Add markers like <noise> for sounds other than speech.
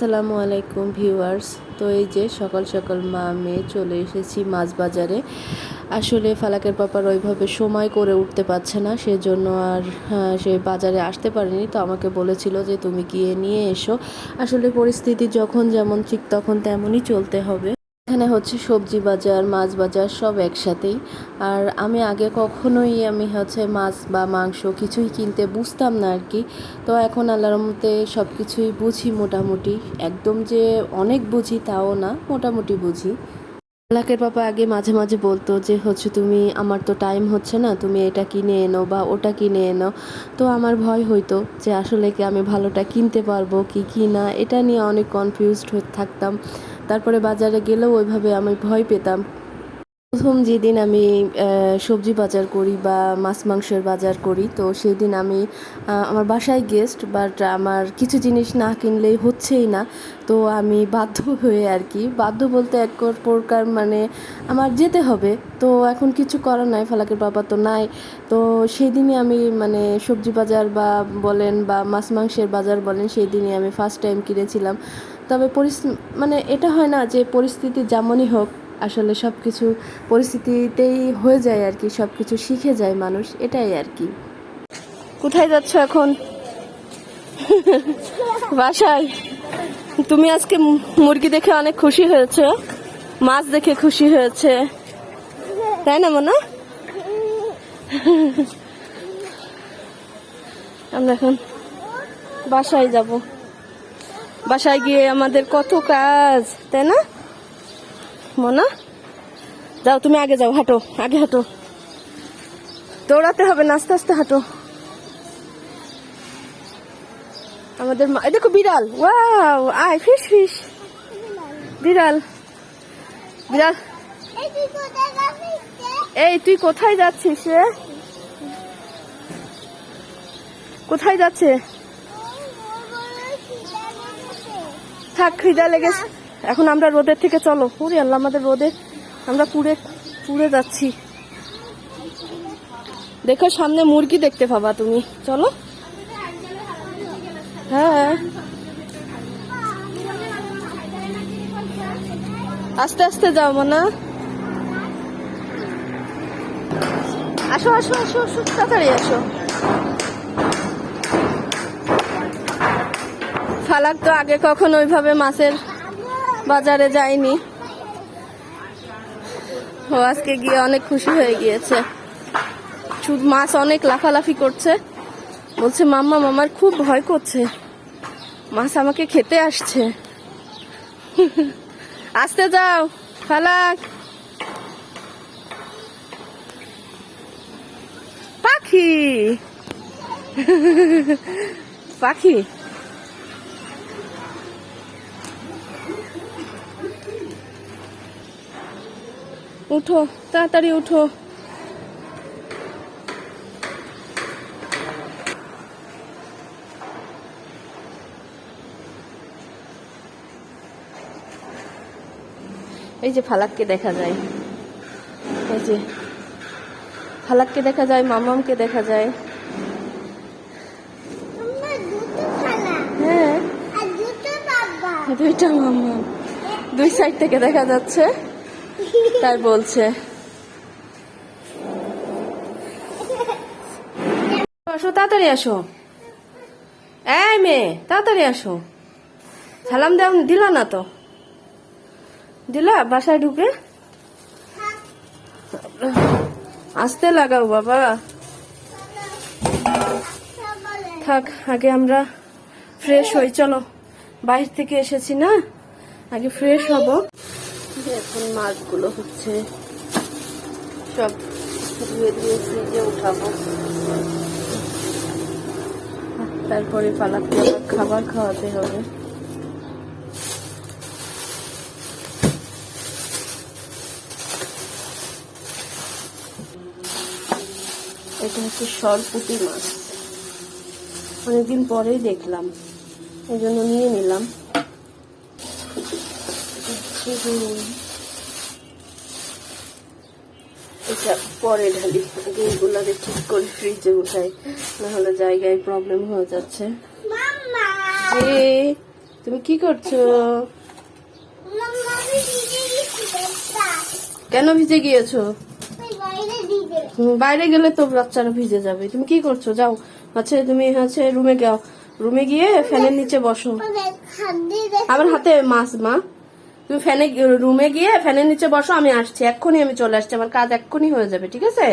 আসসালামু আলাইকুম ভিউয়ার্স। তো এই যে সকাল সকাল মা মেয়ে চলে এসেছি মাছ বাজারে আসলে ফালাকের পাপার ওইভাবে সময় করে উঠতে পারছে না সেজন্য আর আহ, সে বাজারে আসতে পারেনি। তো আমাকে বলেছিল যে তুমি গিয়ে নিয়ে এসো। আসলে পরিস্থিতি যখন যেমন ঠিক তখন তেমনই চলতে হবে। এখানে হচ্ছে সবজি বাজার, মাছ বাজার সব একসাথেই। আর আমি আগে কখনোই আমি হচ্ছে মাছ বা মাংস কিছুই কিনতে বুঝতাম না আর কি। তো এখন আল্লাহর মতে সব কিছুই বুঝি মোটামুটি। একদম যে অনেক বুঝি তাও না, মোটামুটি বুঝি। লাকের পাপা আগে মাঝে মাঝে বলতো যে, হচ্ছে তুমি, আমার তো টাইম হচ্ছে না, তুমি এটা কিনে এনো বা ওটা কিনে এনো। তো আমার ভয় হইতো যে, আসলে কি আমি ভালোটা কিনতে পারব কি কি না? এটা নিয়ে অনেক কনফিউজড থাকতাম। তারপরে বাজারে গেলেও ওইভাবে আমি ভয় পেতাম। প্রথম যেদিন আমি সবজি বাজার করি বা মাছ মাংসের বাজার করি, তো সেই দিন আমি আমার বাসায় গেস্ট বাট আমার কিছু জিনিস না কিনলেই হচ্ছেই না। তো আমি বাধ্য হয়ে আর কি, বাধ্য বলতে এক প্রকার মানে আমার যেতে হবে। তো এখন কিছু করার নাই, ফালাকের বাবা তো নাই। তো সেই দিনই আমি মানে সবজি বাজার বা বলেন বা মাছ মাংসের বাজার বলেন সেই দিনই আমি ফার্স্ট টাইম কিনেছিলাম। তবে মানে এটা হয় না যে পরিস্থিতি যেমনই হোক, আসলে সব কিছু পরিস্থিতিতেই হয়ে যায় আর কি সব কিছু শিখে যায় মানুষ, এটাই আর কি। কোথায় যাচ্ছ এখন? <laughs> বাসায়। তুমি আজকে মুরগি দেখে অনেক খুশি হয়েছে, মাছ দেখে খুশি হয়েছে, তাই না মনে? <laughs> আমরা এখন বাসায় যাব। বাসায় গিয়ে আমাদের কত কাজ, তাই না? মনা? যাও, তুমি আগে যাও, হাঁটো, আগে হাঁটো। দৌড়াতে হবে না, আস্তে আস্তে হাঁটো। আমাদের মা দেখো বিড়াল। ওয়াও, আয় ফিশ ফিশ বিড়াল। বিড়াল। এই, তুই কোথায় যাচ্ছিস কোথায় যাচ্ছে? থাক, খিদা লেগেছে। এখন আমরা রোদের থেকে চলো। ওরে আল্লাহ, আমাদের রোদে আমরা পুড়ে পুড়ে যাচ্ছি। দেখো সামনে মুরগি দেখতে পাবা তুমি। চলো। হ্যাঁ। আস্তে আস্তে যাও মনা। আসো আসো আসো আসো, তাড়াতাড়ি আসো। ফালাক তো আগে কখনো ওইভাবে মাছের বাজারে যায়নি। ও আজকে গিয়ে অনেক খুশি হয়ে গিয়েছে। মাছ অনেক লাফালাফি করছে। বলছে, মাম্মা, মামার খুব ভয় করছে। মাছ আমাকে খেতে আসছে। <laughs> আসতে যাও, ফালাক। পাখি। <laughs> পাখি? উঠো তাড়াতাড়ি উঠো। এই যে ফালাককে দেখা যায়। এই যে ফালাককে দেখা যায় মামামকে দেখা যায়। হ্যাঁ। দুইটা মামাম দুই সাইড থেকে দেখা যাচ্ছে। তাই বলছে। আসো, তাড়াতাড়ি আসো। এই মেয়ে, তাড়াতাড়ি আসো। সালাম দেও দিলা না তো? দিলা? বাসায় ঢুকে? আসতে লাগাও বাবা। থাক, আগে আমরা ফ্রেশ হই। চলো, বাইরে থেকে এসেছি না? আগে ফ্রেশ হব। এখন মাছগুলো হচ্ছে সব ধুয়ে ধুয়ে ফ্রিজে উঠাবো। তারপরে পালাতে আবার খাবার খাওয়াতে হবে। এটা হচ্ছে সরপুটি মাছ। অনেকদিন পরেই দেখলাম এই জন্য নিয়ে নিলাম। এটা পরে ঢালি আগে এগুলাকে ঠিক করে ফ্রিজে উঠাই নাহলে জায়গায় প্রবলেম হয়ে যাচ্ছে। তুমি কি করছ? কেন ভিজে গিয়েছো? বাইরে গেলে তো বাচ্চারা ভিজে যাবে। তুমি কি করছ? যাও আচ্ছা তুমি হচ্ছে রুমে যাও। রুমে গিয়ে ফ্যানের নিচে বসো। আমার হাতে মাছ, মা। তুমি ফ্যানে রুমে গিয়ে ফ্যানের নিচে বসো, আমি আসছি। এক্ষুনি আমি চলে আসছি। আমার কাজ এক্ষুনি হয়ে যাবে, ঠিক আছে?